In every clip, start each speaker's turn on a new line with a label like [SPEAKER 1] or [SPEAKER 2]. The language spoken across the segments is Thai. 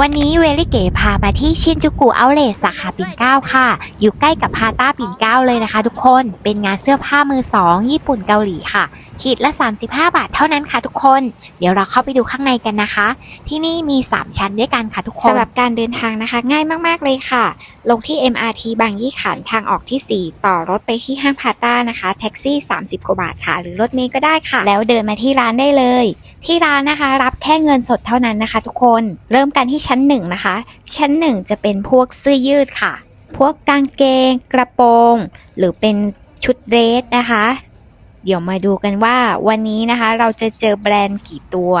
[SPEAKER 1] วันนี้เวลิเก๋พามาที่ชินจูกุเอาเลสสาขาปิ่นเกล้าค่ะ อยู่ใกล้กับพาต้าปิ่นเกล้าเลยนะคะ ทุกคน เป็นงานเสื้อผ้ามือสองญี่ปุ่นเกาหลีค่ะ ขีดละ 35 บาทเท่านั้นค่ะทุกคน เดี๋ยวเราเข้าไปดูข้างในกันนะคะ ที่นี่มี 3 ชั้นด้วยกันค่ะทุกคนสำหรับการเดินทางนะคะ ง่ายมากๆเลยค่ะ ลงที่ MRT บางยี่ขันทางออกที่ 4 ต่อรถไปที่ห้างพาต้านะคะ แท็กซี่ 30กว่าบาทค่ะ หรือรถเมล์ก็ได้ค่ะ แล้วเดินมาที่ร้านได้เลย ที่ร้านนะคะ รับแค่เงินสดเท่านั้นนะคะ ทุกคนเริ่มกันที่ชั้นหนึ่งนะคะ ชั้นหนึ่งจะเป็นพวกเสื้อยืดค่ะ พวกกางเกง กระโปรง หรือเป็นชุดเดรสนะคะ เดี๋ยวมาดูกันว่าวันนี้นะคะ เราจะเจอแบรนด์กี่ตัว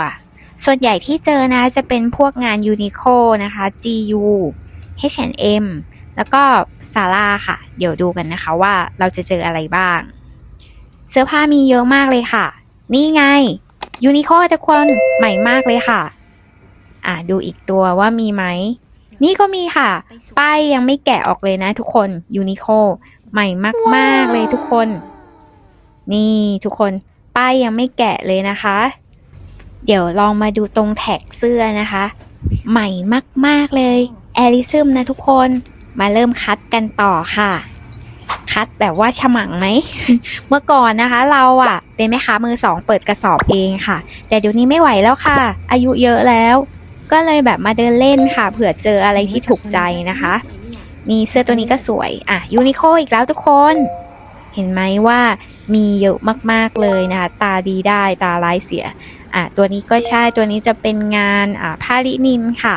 [SPEAKER 1] ส่วนใหญ่ที่เจอนะจะเป็นพวกงานยูนิโคนะคะ GU H&M แล้วก็ซาร่าค่ะ เดี๋ยวดูกันนะคะว่าเราจะเจออะไรบ้าง เสื้อผ้ามีเยอะมากเลยค่ะ นี่ไง ยูนิโคทุกคนใหม่มากเลยค่ะ อะดูอีกตัวว่ามีไหม นี่ก็มีค่ะ ป้ายยังไม่แกะออกเลยนะทุกคนยูนิโคใหม่มาก ๆ เลยทุกคน นี่ทุกคน ป้ายยังไม่แกะเลยนะคะ เดี๋ยวลองมาดูตรงแท็กเสื้อนะคะ ใหม่มาก ๆ เลยแอลิซึมนะทุกคนมาเริ่มคัดกันต่อค่ะ คัดแบบว่าฉมังไหม เมื่อก่อนนะคะ เราอะเป็นแม่ค้ามือสองเปิดกระสอบเองค่ะ แต่เดี๋ยวนี้ไม่ไหวแล้วค่ะ อายุเยอะแล้ว ก็เลยแบบมาเดินเล่นค่ะ เผื่อเจออะไรที่ถูกใจนะคะ นี่เสื้อตัวนี้ก็สวย อะยูนิโคอีกแล้วทุกคน เห็นไหมว่ามีเยอะมากๆเลยนะคะ ตาดีได้ตาร้ายเสีย อะตัวนี้ก็ใช่ตัวนี้จะเป็นงานอ่าผ้าลินินค่ะ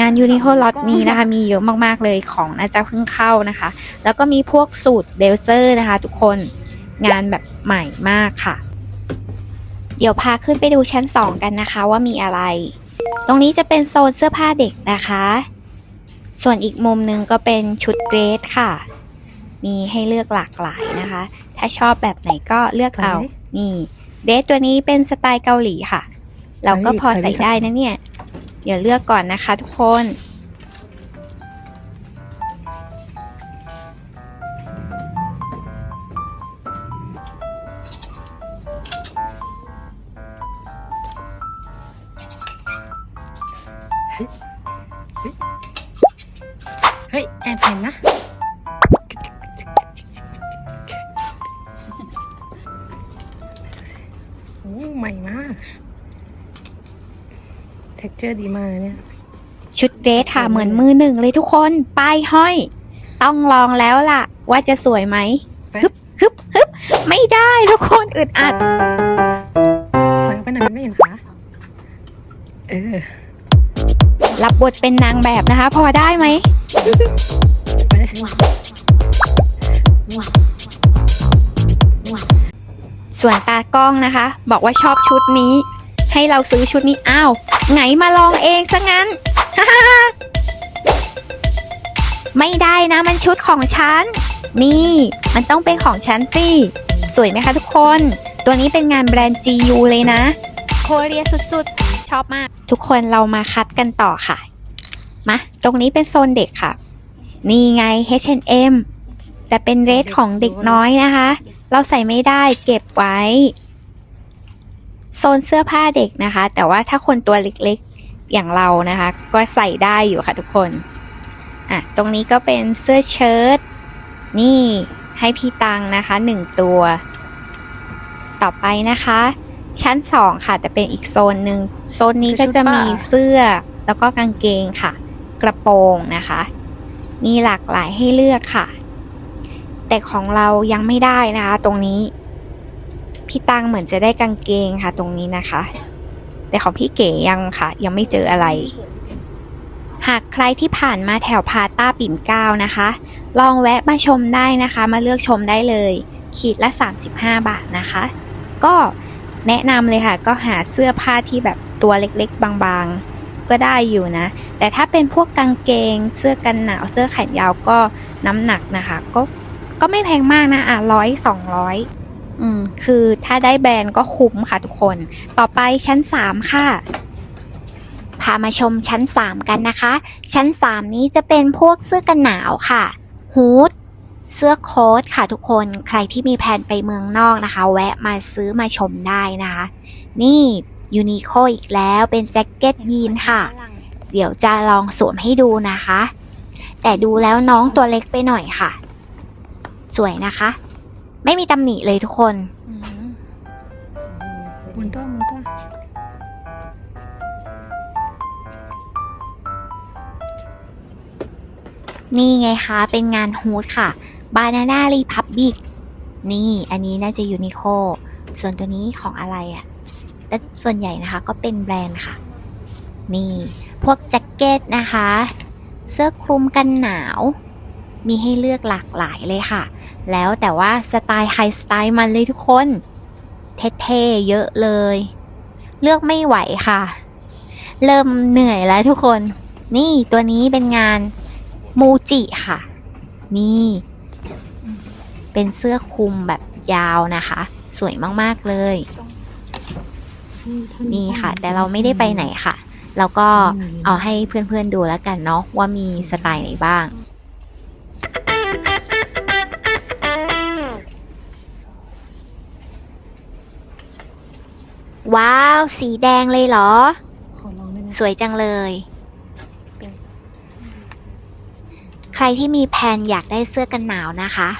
[SPEAKER 1] งานยูนิโคล็อตนี้นะคะ มีเยอะมากๆเลยของน่าจะเพิ่งเข้านะคะ แล้วก็มีพวกสูตรเบลเซอร์นะคะ ทุกคนงานแบบใหม่มากค่ะ เดี๋ยวพาขึ้นไปดูชั้น 2 กันนะคะว่ามีอะไร ตรงนี้จะเป็นโซนเสื้อผ้าเด็กนะคะ ส่วนอีกมุมหนึ่งก็เป็นชุดเดรสค่ะ มีให้เลือกหลากหลายนะคะ ถ้าชอบแบบไหนก็เลือกเอา นี่เดรสตัวนี้เป็นสไตล์เกาหลีค่ะ เราก็พอใส่ได้นะเนี่ย เดี๋ยวเลือกก่อนนะคะทุกคน
[SPEAKER 2] เฮ้ย แอบเห็นนะ โอ้ ใหม่มาก ท็กเจอร์ดีมากเนี่ย
[SPEAKER 1] ชุดเดรสค่ะเหมือนมือหนึ่งเลยทุกคน ป้ายห้อย ต้องลองแล้วล่ะ ว่าจะสวยไหม
[SPEAKER 2] ไป
[SPEAKER 1] ฮึบฮึบฮึบไม่ได้ทุกคนอึดอัด
[SPEAKER 2] ถอยออกไปหน่อยมันไม่เห็นขาเออ
[SPEAKER 1] รับบทเป็นนางแบบนะคะ พอได้ไหม
[SPEAKER 2] ไป
[SPEAKER 1] ส่วนตากล้องนะคะ บอกว่าชอบชุดนี้ ให้เราซื้อชุดนี้อ้าวไงมาลองเองซะงั้น ไม่ได้นะมันชุดของฉัน นี่มันต้องเป็นของฉันสิ สวยไหมคะทุกคน ตัวนี้เป็นงานแบรนด์ GU เลยนะ โคเรียสุดๆ ชอบมาก ทุกคนเรามาคัดกันต่อค่ะ มา ตรงนี้เป็นโซนเด็กค่ะ นี่ไง H&M แต่เป็นเรทของเด็กน้อยนะคะ เราใส่ไม่ได้เก็บไว้ โซนเสื้อผ้าเด็กนะคะ แต่ว่าถ้าคนตัวเล็กๆอย่างเรานะคะ ก็ใส่ได้อยู่ค่ะทุกคนอะตรงนี้ก็เป็นเสื้อเชิ้ตนี่ให้พี่ตังนะคะหนึ่งตัว ต่อไปนะคะ ชั้นสองค่ะ แต่เป็นอีกโซนหนึ่งโซนนี้ก็จะมีเสื้อแล้วก็กางเกงค่ะ กระโปรงนะคะ มีหลากหลายให้เลือกค่ะ แต่ของเรายังไม่ได้นะคะ ตรงนี้ พี่ตังเหมือนจะได้กางเกงค่ะ ตรงนี้นะคะ แต่ของพี่เก๋ยังค่ะ ยังไม่เจออะไร หากใครที่ผ่านมาแถวพาต้าปิ่นเกล้านะคะ ลองแวะมาชมได้นะคะ มาเลือกชมได้เลย ขีดละ 35 บาทนะคะ ก็แนะนำเลยค่ะ ก็หาเสื้อผ้าที่แบบตัวเล็กๆ บางๆ ก็ได้อยู่นะ แต่ถ้าเป็นพวกกางเกง เสื้อกันหนาวเสื้อแขนยาวก็น้ำหนักนะคะ ก็ก็ไม่แพงมากนะอะร้อยสองร้อย อืม คือถ้าได้แบรนด์ก็คุ้มค่ะทุกคน ต่อไปชั้น3ค่ะ พามาชมชั้น3กันนะคะ ชั้น3นี้จะเป็นพวกเสื้อกันหนาวค่ะฮูดเสื้อโค้ทค่ะทุกคนใครที่มีแผนไปเมืองนอกนะคะ แวะมาซื้อมาชมได้นะคะ นี่ยูนิโคอีกแล้วเป็นแจ็คเก็ตยีนค่ะ เดี๋ยวจะลองสวมให้ดูนะคะ แต่ดูแล้วน้องตัวเล็กไปหน่อยค่ะ สวยนะคะ ไม่มีตำหนิเลยทุกคน
[SPEAKER 2] หมุนตัวหมุนตัว
[SPEAKER 1] นี่ไงคะ เป็นงานฮูดค่ะ Banana Republic นี่ อันนี้น่าจะยูนิโค ส่วนตัวนี้ของอะไรอะ่ะ แต่ส่วนใหญ่นะคะก็เป็นแบรนด์ค่ะ นี่ พวกแจ็คเก็ตนะคะ เสื้อคลุมกันหนาว มีให้เลือกหลากหลายเลยค่ะ แล้วแต่ว่าสไตล์ไฮสไตล์มันเลยทุกคน เท่ๆเยอะเลย เลือกไม่ไหวค่ะ เริ่มเหนื่อยแล้วทุกคน นี่ตัวนี้เป็นงานมูจิค่ะ นี่ เป็นเสื้อคลุมแบบยาวนะคะ สวยมากๆเลย นี่ค่ะ แต่เราไม่ได้ไปไหนค่ะเราก็เอาให้เพื่อนๆดูแล้วกันเนาะว่ามีสไตล์ไหนบ้าง ว้าว สีแดงเลยเหรอ
[SPEAKER 2] ขอลองได้ไหม
[SPEAKER 1] สวยจังเลย ใครที่มีแผนอยากได้เสื้อกันหนาวนะคะ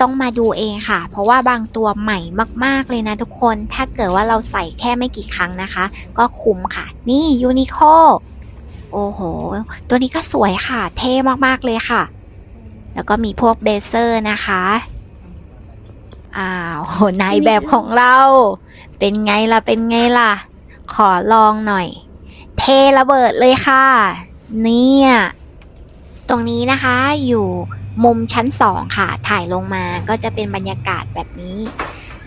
[SPEAKER 1] ต้องมาดูเองค่ะ เพราะว่าบางตัวใหม่มากๆเลยนะทุกคน ถ้าเกิดว่าเราใส่แค่ไม่กี่ครั้งนะคะ ก็คุ้มค่ะ นี่ยูนิโคโอ้โห ตัวนี้ก็สวยค่ะ เท่มากๆเลยค่ะ แล้วก็มีพวกเบเซอร์นะคะ อ้าวโหนายแบบของเรา เป็นไงล่ะ เป็นไงล่ะ ขอลองหน่อย เทระเบิดเลยค่ะ เนี่ย ตรงนี้นะคะอยู่มุมชั้น2ค่ะ ถ่ายลงมาก็จะเป็นบรรยากาศแบบนี้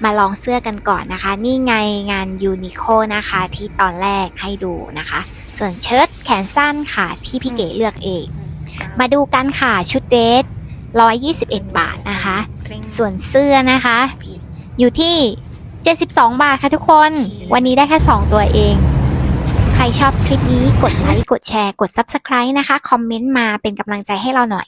[SPEAKER 1] มาลองเสื้อกันก่อนนะคะ นี่ไงงานยูนิโคนะคะ ที่ตอนแรกให้ดูนะคะ ส่วนเชิ้ตแขนสั้นค่ะ ที่พี่เก๋เลือกเอง มาดูกันค่ะชุดเดท121 บาทนะคะ ส่วนเสื้อนะคะ อยู่ที่ 72 บาทค่ะทุกคน วันนี้ได้แค่ 2 ตัวเอง ใครชอบคลิปนี้กดไลค์กดแชร์กด Subscribe นะคะ คอมเมนต์มาเป็นกำลังใจให้เราหน่อย